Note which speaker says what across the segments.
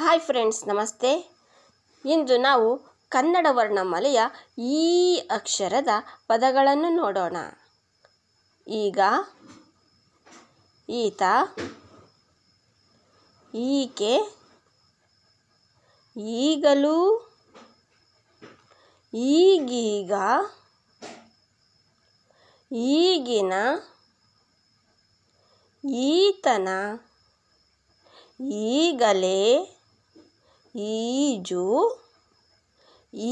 Speaker 1: Hi friends, ನಮಸ್ತೆ. ಇಂದು ನಾವು ಕನ್ನಡ ವರ್ಣಮಾಲೆಯ ಈ ಅಕ್ಷರದ ಪದಗಳನ್ನು ನೋಡೋಣ. ಈಗ ಈತ ಈಕೆ ಈಗಲೂ ಈಗೀಗ ಈಗಿನ ಈತನ ಈಗಲೇ ಈಜು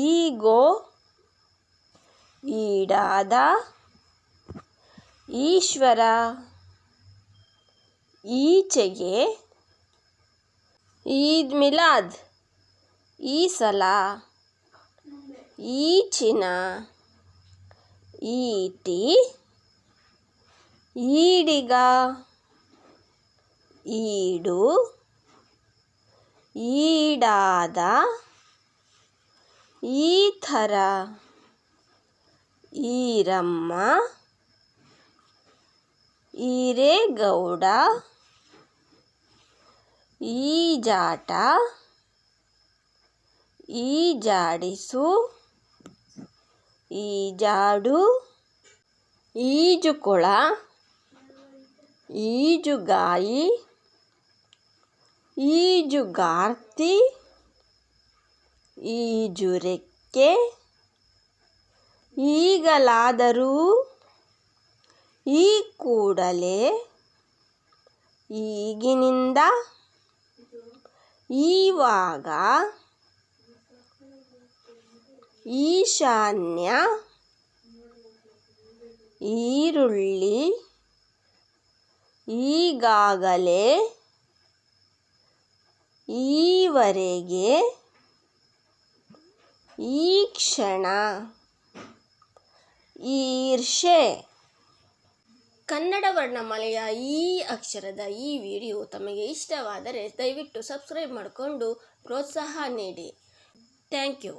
Speaker 1: ಈಗೋ ಈಡಾದ ಈಶ್ವರ ಈಚೆಗೆ ಈದ್ ಮಿಲಾದ್ ಈ ಸಲ ಈಚಿನ ಈಟಿ ಈಡಿಗ ಈಡು ಈಡಾದ ಈ ಥರ ಈರಮ್ಮ ಈರೇಗೌಡ ಈಜಾಟ ಈಜಾಡಿಸು ಈಜಾಡು ಈಜುಕೊಳ ಈಜುಗಾಯಿ ಈಜುಗಾರ್ತಿ ಈಜುರೆಕ್ಕೆ ಈಗಲಾದರೂ ಈ ಕೂಡಲೇ ಈಗಿನಿಂದ ಈವಾಗ ಈಶಾನ್ಯ ಈರುಳ್ಳಿ ಈಗಾಗಲೇ ಈವರೆಗೆ ಈ ಕ್ಷಣ ಈರ್ಷೆ ಕನ್ನಡ ವರ್ಣಮಾಲೆಯ ಈ ಅಕ್ಷರದ ಈ ವಿಡಿಯೋ ತಮಗೆ ಇಷ್ಟವಾದರೆ ದಯವಿಟ್ಟು ಸಬ್ಸ್ಕ್ರೈಬ್ ಮಾಡಿಕೊಂಡು ಪ್ರೋತ್ಸಾಹ ನೀಡಿ. Thank you.